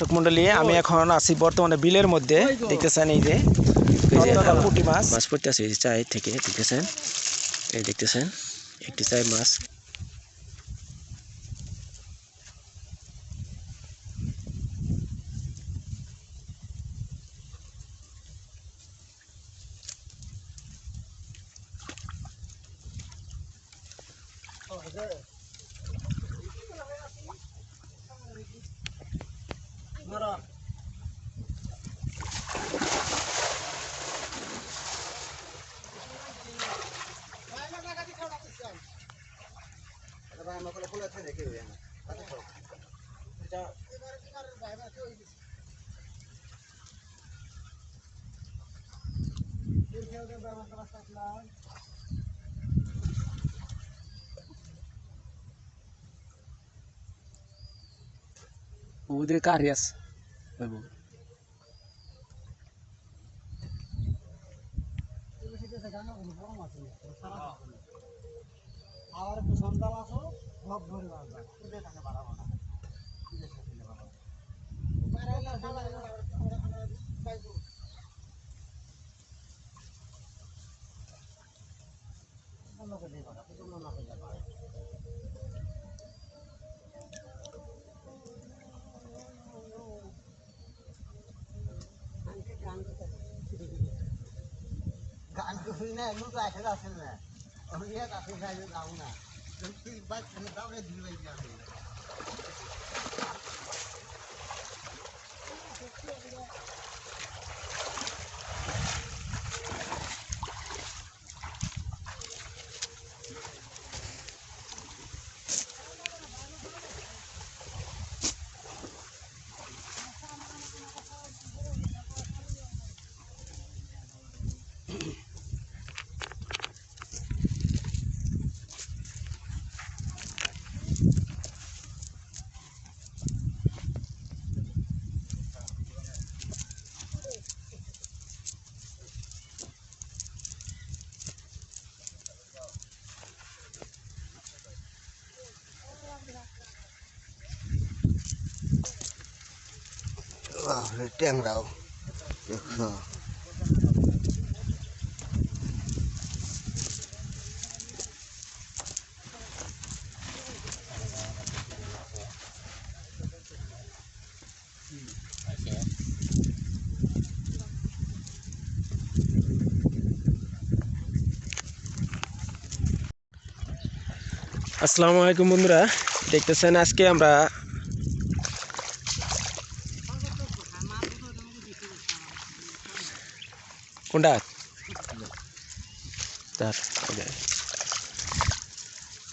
দর্শক মন্ডলী আমি এখন আছি বর্তমানে বিলের মধ্যে দেখতেছেন এই যে এই যে পুঁটি মাছ। মাছ পড়তেছে এই যে চাই থেকে দেখতেছেন? এই দেখতেছেন একটি চাই মাছ। ওদের কারি আছে। আর সন্তান আসো সব বাবা উঠে থাকে বাড়াবো না গান করি না এগুলো তো আসে আসে না আমি এক আসে না যাব না তুই বাদ দাও রে দিবে যাবে ট্যাংরাও দেখো আসসালামু আলাইকুম বন্ধুরা দেখতেছেন আজকে আমরা কোনটা? তার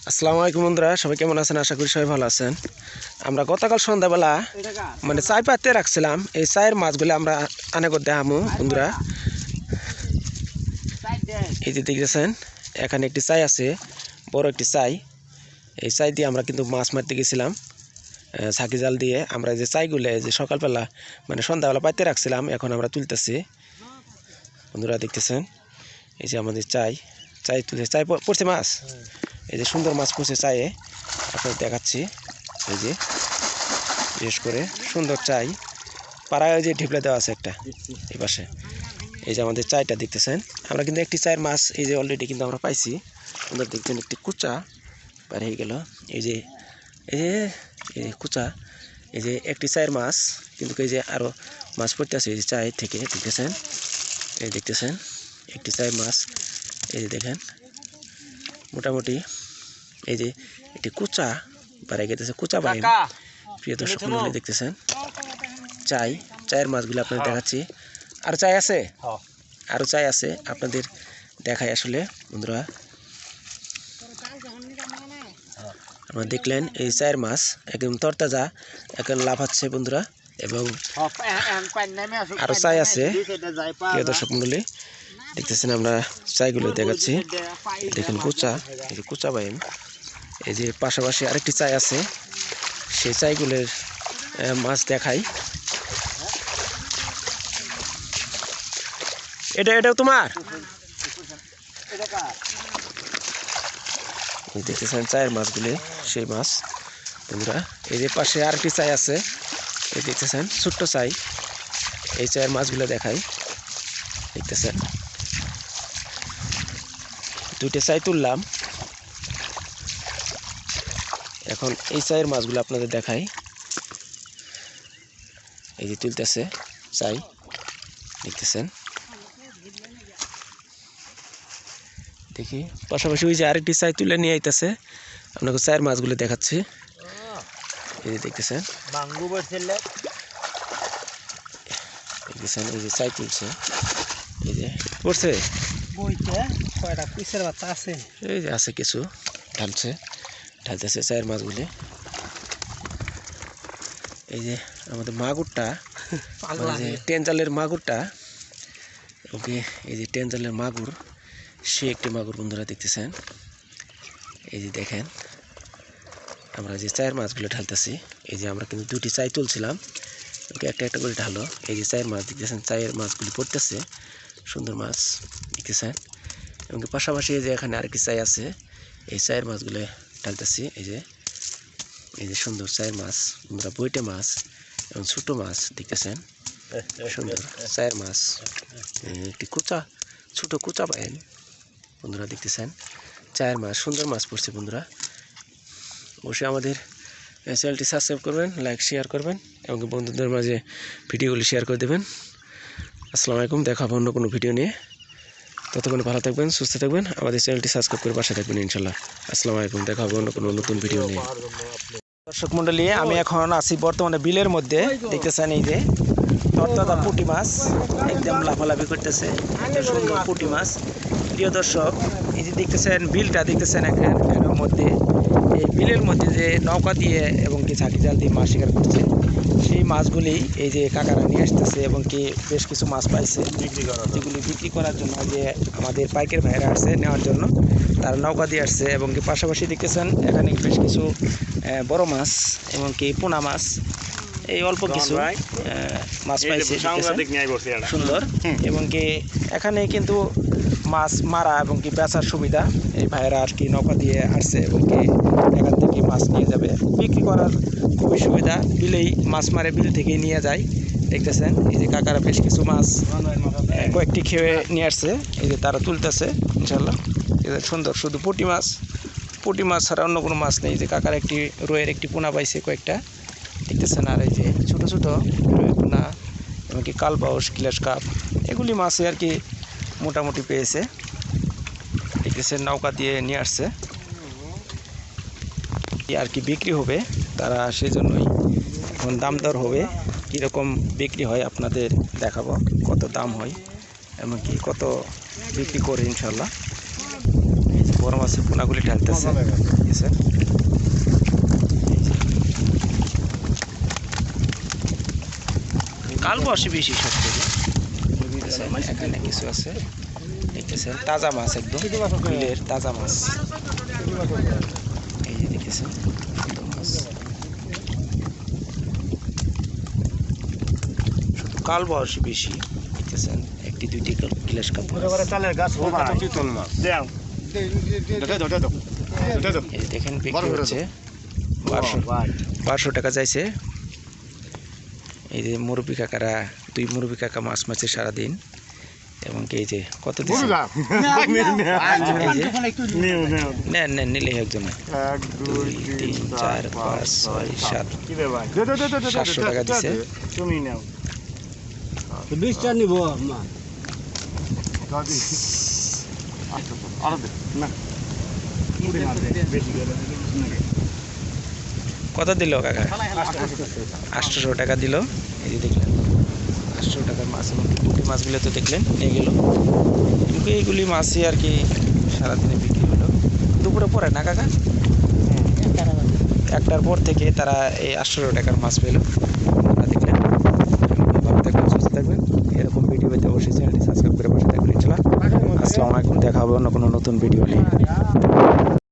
আসসালামু আলাইকুম বন্ধুরা সবাই কেমন আছেন? আশা করি সবাই ভালো আছেন। আমরা গতকাল সন্ধ্যাবেলা মানে চাই পাতে রাখছিলাম এই চায়ের মাছগুলো আমরা আনে করতে আমু বন্ধুরা। এই যে দেখতেছেন এখানে একটি চাই আছে বড় একটি চাই। এই চাই দিয়ে আমরা কিন্তু মাছ মারতে গেছিলাম ছাকি জাল দিয়ে। আমরা যে চাইগুলো যে সকালবেলা মানে সন্ধ্যাবেলা পাইতে রাখছিলাম এখন আমরা তুলতেছি। বন্ধুরা দেখতেছেন? এই যে আমাদের চাই চাই তুলে চাই পড়ছে মাছ। এই যে সুন্দর মাছ পড়ছে চায়ে আপনাদের দেখাচ্ছি। এই যে বিশেষ করে সুন্দর চাই। পাড়ায় ওই যে ঢিপলে দেওয়া আছে একটা এই পাশে। এই যে আমাদের চায়টা দেখতেছেন। আমরা কিন্তু একটি চায়ের মাছ এই যে অলরেডি কিন্তু আমরা পাইছি। আমরা দেখছেন একটি কুচা পার হয়ে গেল। এই যে এই যে এই যে কুচা। এই যে একটি চায়ের মাছ কিন্তু এই যে আরও মাছ পড়তে আছে এই যে চায়ের থেকে দেখতেছেন? এই দেখতেছেন একটি চায়ের মাছ এই যে দেখেন। মোটামুটি এই যে একটি কুচা বাড়াই গেতেছে কুচা বাড়ি প্রিয় দর্শক মন্ডলী দেখতেছেন চাই চায়ের মাছগুলো আপনাদের দেখাচ্ছি। আর চাই আছে? আরও চাই আছে আপনাদের দেখায় আসলে বন্ধুরা। আপনারা দেখলেন এই চায়ের মাছ একদম তরতাজা এখন লাভ হচ্ছে বন্ধুরা। এবং আরও চাই আছে। প্রিয় দর্শক মন্ডলী দেখতেছেন আমরা চাইগুলো দেখাচ্ছি। দেখুন কুচা এই যে কুচা বাইন। এই যে পাশাপাশি আরেকটি চাই আছে। সেই চাইগুলোর মাছ দেখাই। এটা এটাও তোমার? দেখতেছেন চায়ের মাছগুলি সেই মাছ। তোমরা এই যে পাশে আরেকটি চাই আছে। এই দেখতেছেন, ছোট্ট চাই এই চায়ের মাছগুলো দেখাই। দেখতেছেন? দুইটা চাই তুললাম। এখন এই চায়ের মাছগুলো আপনাদের দেখাই। এই যে তুলতেছে চাই দেখতেছেন? দেখি। পাশাপাশি ওই যে আরেকটি চাই তুলে নিয়ে আইতেছে। আপনাকে চায়ের মাছগুলো দেখাচ্ছি। এই যে দেখতেছেন। দেখতেছেন এই যে চাই তুলছে। এই যে পড়ছে? বইতে কয়টা পিসের বাচ্চা আছে? এই যে আছে কিছু ঢালছে ঢালতেছে চায়ের মাছগুলি। এই যে আমাদের মাগুরটা মানে যে টেনজালের মাগুরটা ওকে এই যে টেনজালের মাগুর সে একটি মাগুর বন্ধুরা দেখতেছেন। এই যে দেখেন আমরা যে চায়ের মাছগুলো ঢালতেছি, এই যে আমরা কিন্তু দুটি চাই তুলছিলাম। ওকে, একটা একটা করে ঢালো। এই যে চায়ের মাছ, দেখতেছেন চায়ের মাছগুলি পড়তেছে। সুন্দর মাছ, দেখতেছেন। এবং পাশাপাশি এই যে এখানে আরেকটি চাই আছে। এই চায়ের মাছগুলো ঢালতেছি, এই যে। এই যে সুন্দর চায়ের মাছ আমরা বইটে মাছ এবং ছোটো মাছ, দেখতেছেন। সুন্দর চায়ের মাছ। একটি কুচা, ছোটো কুচা পায়েন। বন্ধুরা, দেখতেছেন। চায়ের মাছ, সুন্দর মাছ পড়ছে, বন্ধুরা। অবশ্যই আমাদের চ্যানেলটি সাবস্ক্রাইব করবেন লাইক শেয়ার করবেন এবং বন্ধুদের মাঝে ভিডিওগুলি শেয়ার করে দেবেন। আসসালামু আলাইকুম, দেখা অন্য কোনো ভিডিও নিয়ে। ততক্ষণ ভালো থাকবেন, সুস্থ থাকবেন, আমাদের চ্যানেলটি সাবস্ক্রাইব করে পাশে থাকবেন ইনশাল্লাহ আসসালামু আলাইকুম, দেখা অন্য কোনো নতুন ভিডিও নিয়ে। দর্শক মন্ডলী আমি এখন আছি বর্তমানে বিলের মধ্যে। দেখতেছেন এই যে, তরতাজা পুঁটি মাছ একদম লাফালাফি করতেছে। সুন্দর পুঁটি মাছ। প্রিয় দর্শক, এই যে দেখতেছেন বিলটা, দেখতেছেন এখানে মধ্যে। বিলের মধ্যে যে নৌকা দিয়ে এবং কি ঝাঁকি জাল দিয়ে মাছ শিকার করছে সেই মাছগুলি এই যে কাকারা নিয়ে আসতেছে এবং কি বেশ কিছু মাছ পাইছে। যেগুলি বিক্রি করার জন্য যে আমাদের পাইকের ভাইরা আসছে নেওয়ার জন্য তারা নৌকা দিয়ে আসছে এবং কি পাশাপাশি দেখতেছেন এখানে বেশ কিছু বড় মাছ এবং কি পোনা মাছ। এই অল্প কিছু মাছ পাইছে সুন্দর। এবং কি এখানে কিন্তু মাছ মারা এবং কি বেচার সুবিধা এই ভাইয়েরা আর কি নৌকা দিয়ে আসছে এবং কি মাছ নিয়ে যাবে। বিক্রি করার খুবই সুবিধা। বিলেই মাছ মারে, বিল থেকেই নিয়ে যায়। দেখতেছেন, এই যে কাকারা বেশ কিছু মাছ কয়েকটি খেয়ে নিয়ে আসছে। এই যে তারা তুলতেছে ইনশাল্লাহ যে সুন্দর, শুধু পুঁটি মাছ। পুঁটি মাছ ছাড়া অন্য কোনো মাছ নেই। যে কাকার একটি রোয়ের একটি পোনা পাইছে কয়েকটা। দেখতেছেন, আর এই যে ছোটো ছোটো রোয়ের পোনা, এমনকি কালবাউস গ্লাস কাপ, এগুলি মাছে আর কি মোটামুটি পেয়েছে। দেখতেছেন, নৌকা দিয়ে নিয়ে আসছে। আর কি বিক্রি হবে, তারা সেই জন্যই এখন দাম দর হবে, কীরকম বিক্রি হয় আপনাদের দেখাবো, কত দাম হয়, এমনকি কত বিক্রি করে ইনশাল্লাহ বড় মাছের পোনাগুলি ঢালতেছে। স্যার কাল বসে বেশি সব থেকে। এখানে কিছু আছে। দেখতেছেন, তাজা মাছ একদম তাজা মাছ। এই যে মাছ শুধু কাল বয়সী বেশি দেখতেছেন একটি দুইটি গ্লাস কাপ মাছ। চালের গাছ এই দেখেন বিক্রি হচ্ছে? বারোশো বারোশো টাকা চাইছে। এই যে মুরব্বী কাকারা দুই মুরব্বী কাকা মাছ মাছে সারাদিন। এবং কি এই যে কত দিচ্ছে নেন নেন নিলে একজন দুই তিন চার পাঁচ ছয় সাত। সাতশো টাকা দিছে। তুমি নাও। বিশটা নিব গেলে নাকি কত দিল কাকা? আটশোশো টাকা দিল। এই যে দেখলেন। আটশো টাকার মাছ এবং পুঁটি মাছগুলো তো দেখলেন নিয়ে গেল কিন্তু এইগুলি মাছই আর কি সারাদিনে বিক্রি হলো। দুপুরে পরে না, কাকা? একটার পর থেকে তারা এই আটশোশো টাকার মাছ পেল। আপনারা দেখলেন। ভালো থাকবেন, সুস্থ থাকবেন। এরকম ভিডিও পেতে অবশ্যই চ্যানেলটি সাবস্ক্রাইব করে পাশে থাকবেন ইনশাল্লাহ আসসালামু আলাইকুম, দেখা হবে অন্য কোনো নতুন ভিডিও নিয়ে।